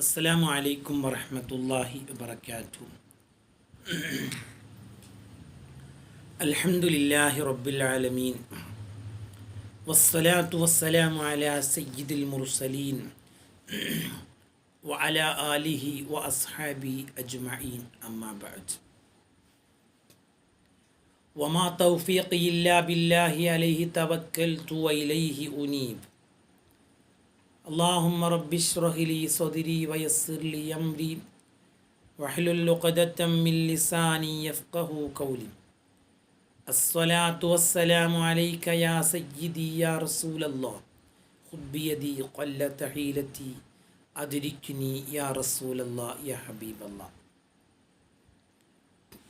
അസ്സലാമു അലൈക്കും വറഹമത്തല്ലാഹി വബർക്കാറ്റു അൽഹംദുലില്ലാഹി റബ്ബിൽ ആലമീൻ വസ്സലാത്തു വസ്സലാമു അലാ സയ്യിദിൽ മുർസലീൻ വഅല ആലിഹി വ അസ്ഹാബി അജ്മഈൻ അമ്മാ ബഅദ് وما توفيقي إلا بالله عليه توكلت وإليه أنيب اللهم رب اشرح لي صدري ويسر لي أمري واحلل عقدة من لساني يفقه قولي الصلاة والسلام عليك يا سيدي يا رسول الله خذ بيدي قلة حيلتي أدركني يا رسول الله يا حبيب الله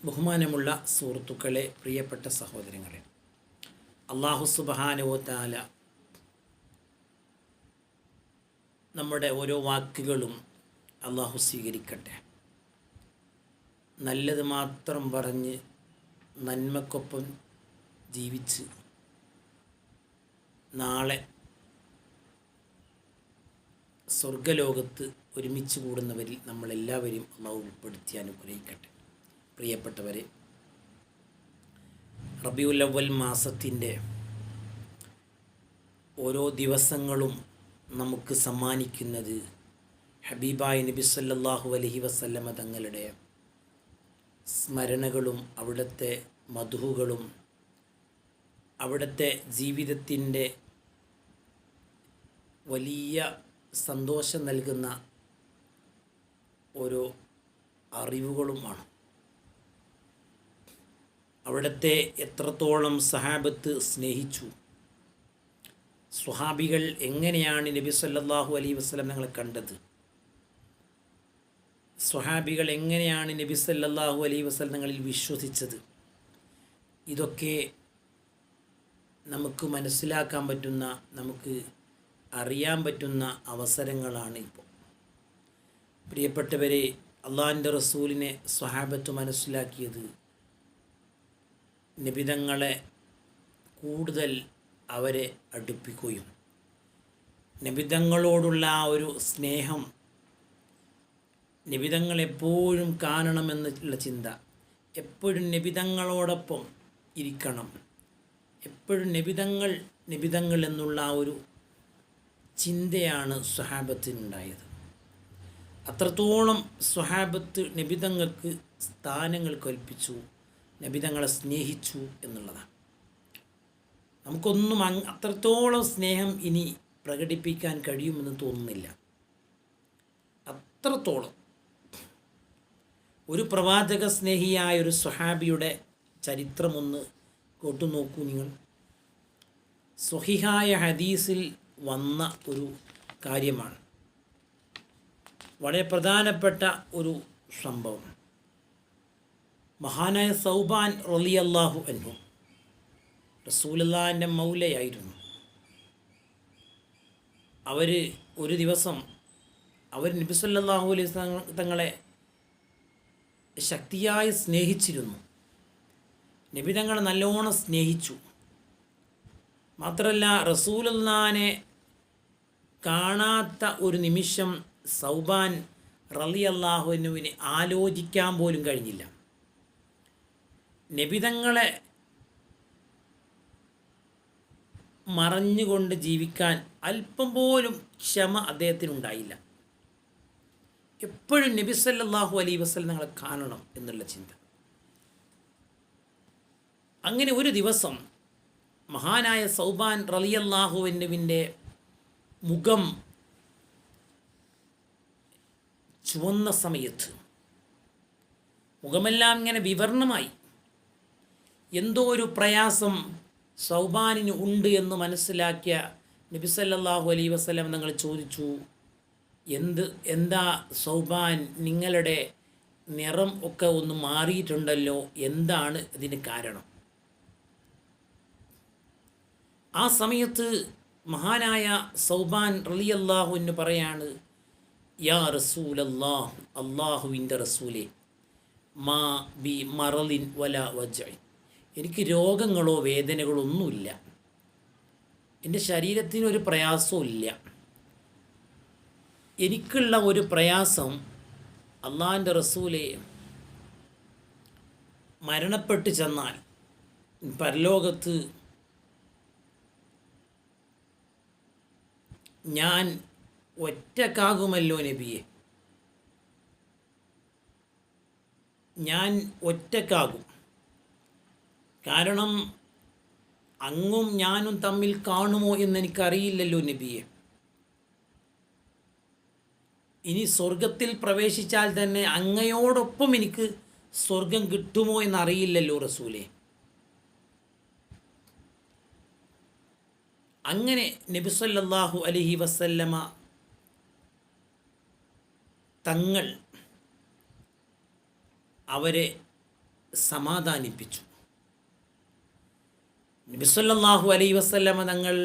ബഹുമാനമുള്ള സുഹൃത്തുക്കളെ പ്രിയപ്പെട്ട സഹോദരങ്ങളെ അള്ളാഹു സുബഹാനുവ താല നമ്മുടെ ഓരോ വാക്കുകളും അള്ളാഹു സ്വീകരിക്കട്ടെ. നല്ലത് മാത്രം പറഞ്ഞ് നന്മക്കൊപ്പം ജീവിച്ച് നാളെ സ്വർഗലോകത്ത് ഒരുമിച്ച് കൂടുന്നവരിൽ നമ്മളെല്ലാവരും അള്ളാഹു ഉൾപ്പെടുത്തി അനുഗ്രഹിക്കട്ടെ. പ്രിയപ്പെട്ടവരെ റബിയുലവൽ മാസത്തിന്റെ ഓരോ ദിവസങ്ങളും നമുക്ക് സമ്മാനിക്കുന്നത് ഹബീബായ നബി സല്ലാഹു അലഹി വസല്ലമ തങ്ങളുടെ സ്മരണകളും അവിടുത്തെ മധുഹുകളും അവിടുത്തെ ജീവിതത്തിന്റെ വലിയ സന്തോഷം നൽകുന്ന ഓരോ അറിവുകളുമാണ് അവിടുത്തെ എത്രത്തോളം സഹാബത്ത് സ്നേഹിച്ചു. സ്വഹാബികൾ എങ്ങനെയാണ് നബി സല്ലാഹു അലൈ വസ്ലം ഞങ്ങളെ കണ്ടത്? സ്വഹാബികൾ എങ്ങനെയാണ് നബി സല്ലാഹു അലൈ വസ്ലം ഞങ്ങളിൽ വിശ്വസിച്ചത്? ഇതൊക്കെ നമുക്ക് മനസ്സിലാക്കാൻ പറ്റുന്ന നമുക്ക് അറിയാൻ പറ്റുന്ന അവസരങ്ങളാണ് ഇപ്പോൾ. പ്രിയപ്പെട്ടവരെ അള്ളാഹിന്റെ റസൂലിനെ സ്വഹാബത്ത് മനസ്സിലാക്കിയത് നിബിതങ്ങളെ കൂടുതൽ അവരെ അടുപ്പിക്കുകയും നിബിതങ്ങളോടുള്ള ആ ഒരു സ്നേഹം നിബിതങ്ങൾ എപ്പോഴും കാണണമെന്നുള്ള ചിന്ത. എപ്പോഴും നിബിതങ്ങളോടൊപ്പം ഇരിക്കണം. എപ്പോഴും നിബിതങ്ങൾ നിബിതങ്ങൾ എന്നുള്ള ആ ഒരു ചിന്തയാണ് സ്വഹാബത്തിനുണ്ടായത്. അത്രത്തോളം സ്വഹാബത്ത് നിബിധങ്ങൾക്ക് സ്ഥാനങ്ങൾ കൽപ്പിച്ചു നബിതങ്ങളെ സ്നേഹിച്ചു എന്നുള്ളതാണ്. നമുക്കൊന്നും അത്രത്തോളം സ്നേഹം ഇനി പ്രകടിപ്പിക്കാൻ കഴിയുമെന്ന് തോന്നുന്നില്ല. അത്രത്തോളം. ഒരു പ്രവാചക സ്നേഹിയായ ഒരു സ്വഹാബിയുടെ ചരിത്രമൊന്ന് കേട്ടുനോക്കൂ നിങ്ങൾ. സ്വഹിഹായ ഹദീസിൽ വന്ന ഒരു കാര്യമാണ്. വളരെ പ്രധാനപ്പെട്ട ഒരു സംഭവം. മഹാനായ സൗബാൻ റലിയല്ലാഹു അൻഹു റസൂലുള്ളാഹിന്റെ മൗലയായിരുന്നു. അവർ ഒരു ദിവസം അവർ നബി സല്ലല്ലാഹു അലൈഹി തങ്ങളെ ശക്തിയായി സ്നേഹിച്ചിരുന്നു. നബി തങ്ങളെ നല്ലോണം സ്നേഹിച്ചു. മാത്രമല്ല റസൂലുള്ളാനെ കാണാത്ത ഒരു നിമിഷം സൗബാൻ റലി അള്ളാഹുവിനുവിന് ആലോചിക്കാൻ പോലും കഴിഞ്ഞില്ല. നബിതങ്ങളെ മറഞ്ഞുകൊണ്ട് ജീവിക്കാൻ അല്പം പോലും ക്ഷമ അദ്ദേഹത്തിനുണ്ടായില്ല. എപ്പോഴും നബി സല്ലല്ലാഹു അലൈ വസ്ലം ഞങ്ങളെ കാണണം എന്നുള്ള ചിന്ത. അങ്ങനെ ഒരു ദിവസം മഹാനായ സൗബാൻ റലിയല്ലാഹുവിന്റെ മുഖം ചുവന്ന സമയത്ത് മുഖമെല്ലാം ഇങ്ങനെ വിവരണമായി എന്തോ ഒരു പ്രയാസം സൗബാനിന് ഉണ്ട് എന്ന് മനസ്സിലാക്കിയ നബിസല്ലാഹു അലൈ വസ്ലം നിങ്ങൾ ചോദിച്ചു എന്ത് എന്താ സൗബാൻ നിങ്ങളുടെ നിറം ഒക്കെ ഒന്ന് മാറിയിട്ടുണ്ടല്ലോ? എന്താണ് ഇതിന് കാരണം? ആ സമയത്ത് മഹാനായ സൗബാൻ റലിയല്ലാഹു എന്ന് പറയാണ് യാ റസൂൽ അള്ളാഹു അള്ളാഹുവിന്റെ റസൂലെ മാ ബി മറലിൻ വല വജൈ എനിക്ക് രോഗങ്ങളോ വേദനകളോ ഒന്നുമില്ല. എന്റെ ശരീരത്തിനൊരു പ്രയാസവും ഇല്ല. എനിക്കുള്ള ഒരു പ്രയാസം അള്ളാഹിന്റെ റസൂലെ മരണപ്പെട്ട് ചെന്നാൽ പരലോകത്ത് ഞാൻ ഒറ്റക്കാകുമല്ലോ നബിയെ. ഞാൻ ഒറ്റക്കാകും. കാരണം അങ്ങും ഞാനും തമ്മിൽ കാണുമോ എന്ന് എനിക്കറിയില്ലല്ലോ നബിയെ. ഇനി സ്വർഗത്തിൽ പ്രവേശിച്ചാൽ തന്നെ അങ്ങയോടൊപ്പം എനിക്ക് സ്വർഗം കിട്ടുമോ എന്നറിയില്ലല്ലോ റസൂലെ. അങ്ങനെ നബിസല്ലാഹു അലഹി വസല്ലമ തങ്ങൾ അവരെ സമാധാനിപ്പിച്ചു. നബിസല്ലാഹു അലൈ വസല്ലമ തങ്ങൾ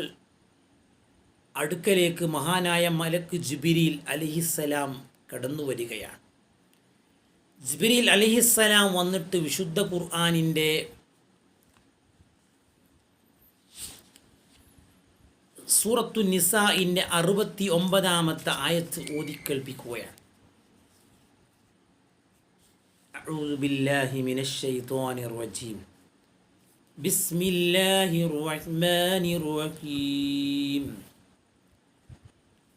അടുക്കലേക്ക് മഹാനായ മലക്ക് ജിബിരിൽ അലിഹിസ്സലാം കടന്നു വരികയാണ് ജിബിരിൽ അലിഹിസ്സലാം വന്നിട്ട് വിശുദ്ധ ഖുർആാനിൻ്റെ സൂറത്തു നിസാഇൻ്റെ അറുപത്തി ഒമ്പതാമത്തെ ആയത്ത് ഓതിക്കേൾപ്പിക്കുകയാണ് أعوذ بالله من الشيطان الرجيم بسم الله الرحمن الرحيم.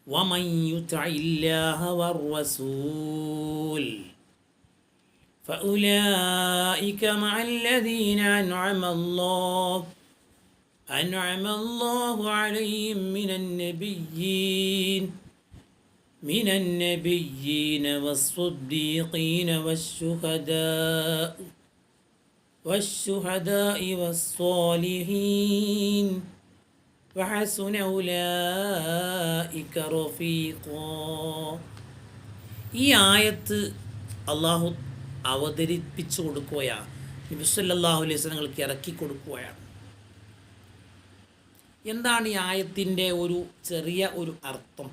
ومن يطع الله والرسول فأولئك مع الذين أنعم الله أنعم الله عليهم من النبيين من النبيين والصديقين والشهداء. والشهداء والصالحين وحسن أولئك رفيقا ഈ ആയത്ത് അള്ളാഹു അവതരിപ്പിച്ചു കൊടുക്കുകയാണ് നബിസ്വല്ലാഹു അലൈഹി സ്വലങ്ങൾക്ക് ഇറക്കി കൊടുക്കുകയാണ് എന്താണ് ഈ ആയത്തിൻ്റെ ഒരു ചെറിയ ഒരു അർത്ഥം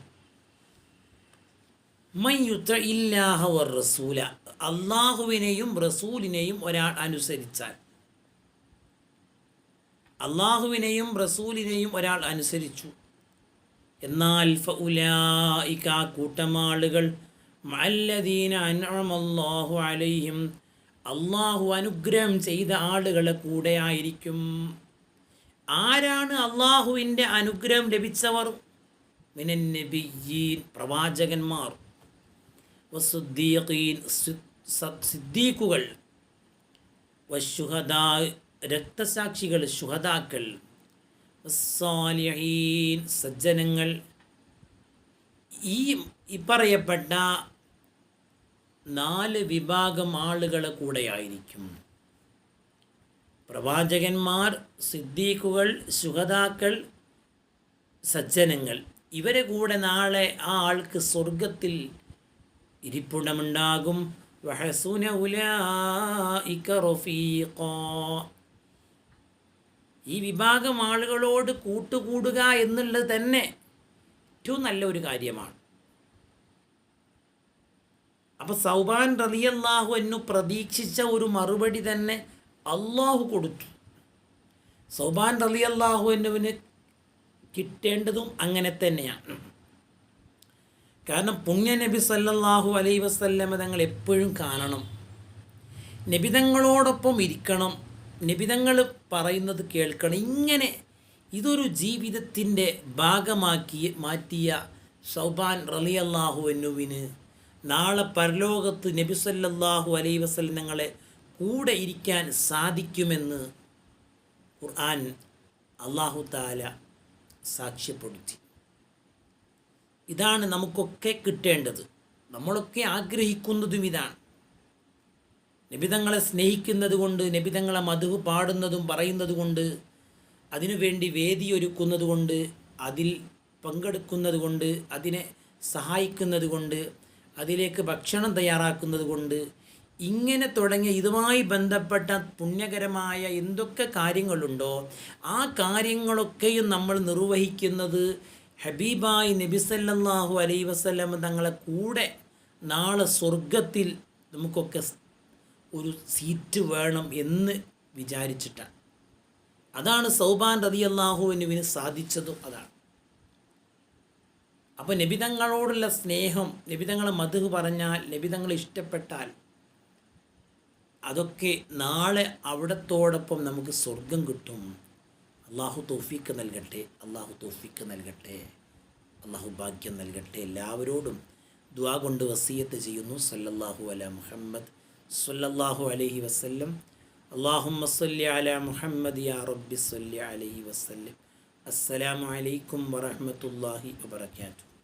റസൂല. അള്ളാഹുവിനെയും റസൂലിനെയും ഒരാൾ അനുസരിച്ചാൽ. അള്ളാഹുവിനെയും റസൂലിനെയും ഒരാൾ അനുസരിച്ചു. എന്നാൽ ഫഉലായിക കൂട്ടമാളുകൾ മല്ലദീന അലൈഹിം അള്ളാഹു അനുഗ്രഹം ചെയ്ത ആളുകളെ കൂടെ ആയിരിക്കും. ആരാണ് അള്ളാഹുവിന്റെ അനുഗ്രഹം ലഭിച്ചവർ? മിനൻ നബിയീൻ പ്രവാചകന്മാർ. വസുദ്ദീഖീൻ സിദ്ദീഖുകൾ വശുഹദാ രക്തസാക്ഷികൾ ശുഹദാക്കൾ സാലിഹീൻ സജ്ജനങ്ങൾ. ഈ ഇപ്പറയപ്പെട്ട നാല് വിഭാഗം ആളുകളെ കൂടെയായിരിക്കും. പ്രവാചകന്മാർ സിദ്ദീഖുകൾ ശുഹദാക്കൾ സജ്ജനങ്ങൾ. ഇവരെ കൂടെ നാളെ ആ ആൾക്ക് സ്വർഗത്തിൽ ഇരിപ്പിടമുണ്ടാകും. വഹസുന ഈ വിഭാഗം ആളുകളോട് കൂട്ടുകൂടുക എന്നുള്ളത് തന്നെ ഏറ്റവും നല്ല ഒരു കാര്യമാണ്. അപ്പോൾ സൗബാൻ റലിയല്ലാഹു എന്നു പ്രതീക്ഷിച്ച ഒരു മറുപടി തന്നെ അള്ളാഹു കൊടുത്തു. സൗബാൻ റലിയല്ലാഹു എന്നുവിന് കിട്ടേണ്ടതും അങ്ങനെ തന്നെയാണ്. കാരണം പുണ്യ നബി സല്ലല്ലാഹു അലൈ വസല്ലമ തങ്ങൾ എപ്പോഴും കാണണം. നബിതങ്ങളോടൊപ്പം ഇരിക്കണം. നിബിതങ്ങൾ പറയുന്നത് കേൾക്കണം. ഇങ്ങനെ ഇതൊരു ജീവിതത്തിന്റെ ഭാഗമാക്കി മാറ്റിയ സൗബാൻ റലി അള്ളാഹു എന്നുവിന് നാളെ പരലോകത്ത് നബി സല്ലല്ലാഹു അലൈ വസല്ലം തങ്ങളെ കൂടെ ഇരിക്കാൻ സാധിക്കുമെന്ന് ഖുർആൻ അള്ളാഹു താല സാക്ഷ്യപ്പെടുത്തി. ഇതാണ് നമുക്കൊക്കെ കിട്ടേണ്ടത്. നമ്മളൊക്കെ ആഗ്രഹിക്കുന്നതും ഇതാണ്. നിബിതങ്ങളെ സ്നേഹിക്കുന്നത് കൊണ്ട് നിബിതങ്ങളെ മധു പാടുന്നതും പറയുന്നത് കൊണ്ട് അതിനുവേണ്ടി വേദിയൊരുക്കുന്നത് കൊണ്ട് അതിൽ പങ്കെടുക്കുന്നത് കൊണ്ട് അതിനെ സഹായിക്കുന്നത് കൊണ്ട് അതിലേക്ക് ഭക്ഷണം തയ്യാറാക്കുന്നത് കൊണ്ട് ഇങ്ങനെ തുടങ്ങിയ ഇതുമായി ബന്ധപ്പെട്ട പുണ്യകരമായ എന്തൊക്കെ കാര്യങ്ങളുണ്ടോ ആ കാര്യങ്ങളൊക്കെയും നമ്മൾ നിർവഹിക്കുന്നത് ഹബീബായി നബിസല്ലാഹു അലൈ വസ്ലം തങ്ങളെ കൂടെ നാളെ സ്വർഗത്തിൽ നമുക്കൊക്കെ ഒരു സീറ്റ് വേണം എന്ന് വിചാരിച്ചിട്ടാണ്. അതാണ് സൗബാൻ റതി അള്ളാഹുവിനുവിന് സാധിച്ചതും അതാണ്. അപ്പോൾ നബിതങ്ങളോടുള്ള സ്നേഹം നബിതങ്ങളെ മധു പറഞ്ഞാൽ നബിതങ്ങൾ ഇഷ്ടപ്പെട്ടാൽ അതൊക്കെ നാളെ അവിടത്തോടൊപ്പം നമുക്ക് സ്വർഗം കിട്ടും. അള്ളാഹു തോഫിക്ക് നൽകട്ടെ അള്ളാഹു തോഫിക്ക് നൽകട്ടെ അള്ളാഹു ഭാഗ്യം നൽകട്ടെ. എല്ലാവരോടും ദ്വാ കൊണ്ട് വസീയത്ത് ചെയ്യുന്നു. സല്ലല്ലാഹു അല മുഹമ്മദ് സല്ലല്ലാഹു അലൈഹി വസല്ലം. അള്ളാഹുമ്മ സല്ലി അല മുഹമ്മദ് യാ റബ്ബി സല്ലി അലൈഹി വസല്ലം. അസ്സലാമു അലൈക്കും വറഹ്മത്തുള്ളാഹി വബറകാതുഹു.